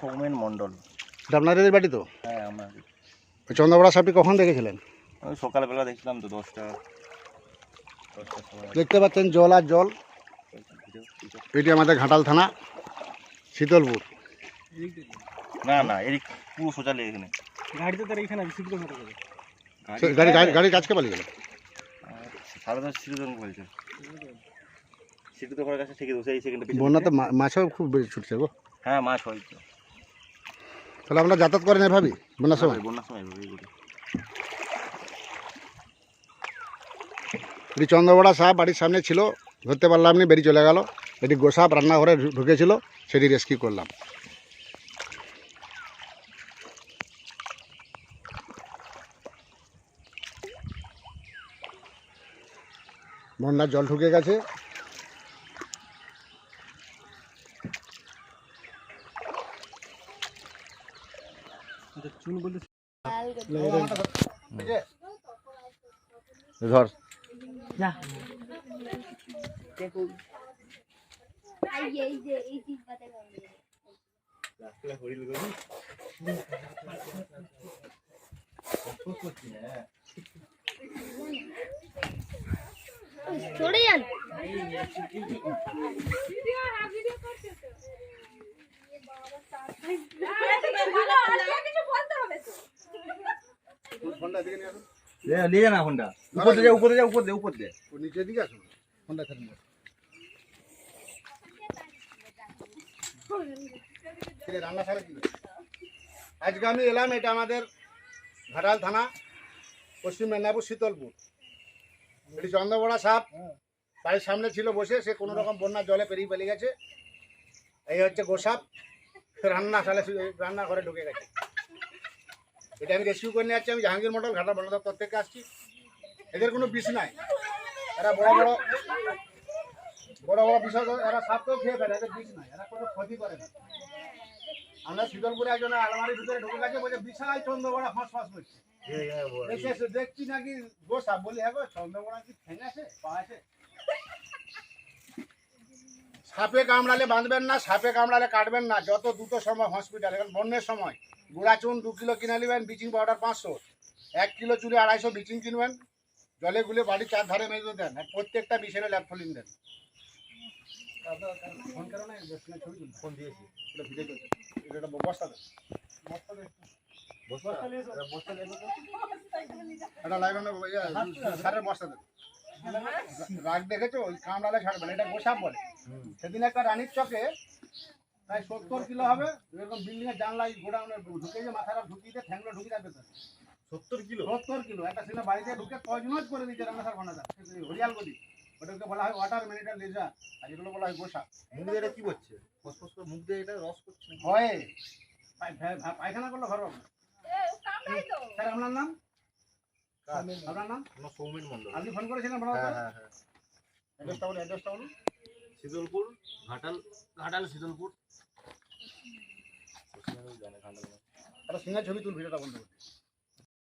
সৌমেন মণ্ডল। এটা আপনাদের বাড়ি তো? হ্যাঁ আমরা ওই চন্দ্রবড়া সাপটি কখন দেখেছিলেন? ওই সকালবেলা দেখছিলাম তো দশটা দশটার সময়। দেখতে পাচ্ছেন জল আর জল। এটি আমাদের ঘাটাল থানা শীতলপুর। না না এদিক পুরো সোজা লেগে এখানে। গাড়িতে তার এখানে করে সে গাড়ি গাড়ি গাড়ি কাজকে পালিয়ে গেল? সাড়ে দশ সিটিজন বলছে। তো কাছে ঠিকই তো সেই সেকেন্ডে বন্যাতে মাছও খুব বেশি ছুটছে গো। হ্যাঁ মাছ হয়েছে। তাহলে আপনারা যাতায়াত করেন এভাবেই বন্যার সময়? বন্যার সময় এভাবেই করি। এটি চন্দ্রবড়া সাপ বাড়ির সামনে ছিল ধরতে পারলাম না বেরিয়ে চলে গেল। এটি গোসাপ রান্নাঘরে ঢুকেছিল সেটি রেস্কিউ করলাম। বন্যার জল ঢুকে গেছে। চুন বলতে ধর। এই যে। এই যে এই জিনিসটাতে গেছে সরে যান। উপর উপর কি আজকে আমি এলাম এটা আমাদের ঘাটাল থানা পশ্চিম মেদিনীপুর শীতলপুর এটি চন্দ্রবড়া সাপ বাড়ির সামনে ছিল বসে সে কোনো রকম বন্যার জলে পেরিয়ে পেরিয়ে গেছে এই হচ্ছে গোসাপ। রান্না সালে রান্না ঘরে ঢুকে গেছে। এটা আমি রেস্কিউ করে নিয়ে যাচ্ছি আমি জাহাঙ্গীর মন্ডল ঘাটা বন দপ্তর থেকে আসছি। এদের কোনো বিষ নাই। এরা বড় বড় বড় বড় বিষয় এরা সাপকেও খেয়ে ফেলে এদের বিষ নাই। এরা কোনো ক্ষতি করে না। আমরা শীতলপুরে একজন আলমারির ভিতরে ঢুকে গেছে বলছে বিশাল চন্দ্রবড়া ফাঁস ফাঁস করছে দেখছি নাকি গোসা বলি হ্যাঁ গো চন্দ্রবড়া কি ঠেঙে আছে পা আছে সাপে কামড়ালে বাঁধবেন না সাপে কামড়ালে কাটবেন না। যত দ্রুত সময় হসপিটাল এখন বন্যের সময়। গুঁড়া চুন দু কিলো কিনে নেবেন ব্লিচিং পাউডার পাঁচশো। এক কিলো চুলে আড়াইশো ব্লিচিং কিনবেন। জলে গুলে বাড়ির চার ধারে মেজে দেন। আর প্রত্যেকটা বিষয়ে ল্যাপথলিন দেন। ফোন দিয়েছি। এটা বস্তা দেন। বস্তা দেন এটা লাগবে না ইয়ে, সারের বস্তা দেন। রাগ দেখেছ? ওই কামড়ালে ছাড়বে না এটা গোসাপ বলে। সেদিন একটা রানীর চকে প্রায় সত্তর কিলো হবে এরকম বিল্ডিং এর জানলাই গোডাউনে ঢুকে যে মাথাটা ঢুকিয়ে দিয়ে ঠ্যাংলো ঢুকিয়ে রাখবে তো সত্তর কিলো? সত্তর কিলো। একটা সিনেমা বাড়িতে ঢুকে তজনজ করে দিচ্ছে রান্নাসার ঘনাদার হরিয়াল গদি ওটাকে বলা হয় ওয়াটার মিনিটার লেজার আর এগুলো বলা হয় গোসা মুখ দিয়ে এটা কি করছে ফসফস করে মুখ দিয়ে এটা রস করছে? হয় পায়- পায়- পায়খানা করল ঘর পাবে। স্যার আপনার নাম? আপনার নাম? আমার সৌমেন মণ্ডল আপনি ফোন করেছিলেন হ্যাঁ হ্যাঁ হ্যাঁ। অ্যাড্রেসটা বলুন অ্যাড্রেসটা বলুন। শীতলপুর ঘাটাল ঘাটাল শীতলপুর। একটা সিঙ্গার ছবি তুল ভিডিওটা বন্ধ করুন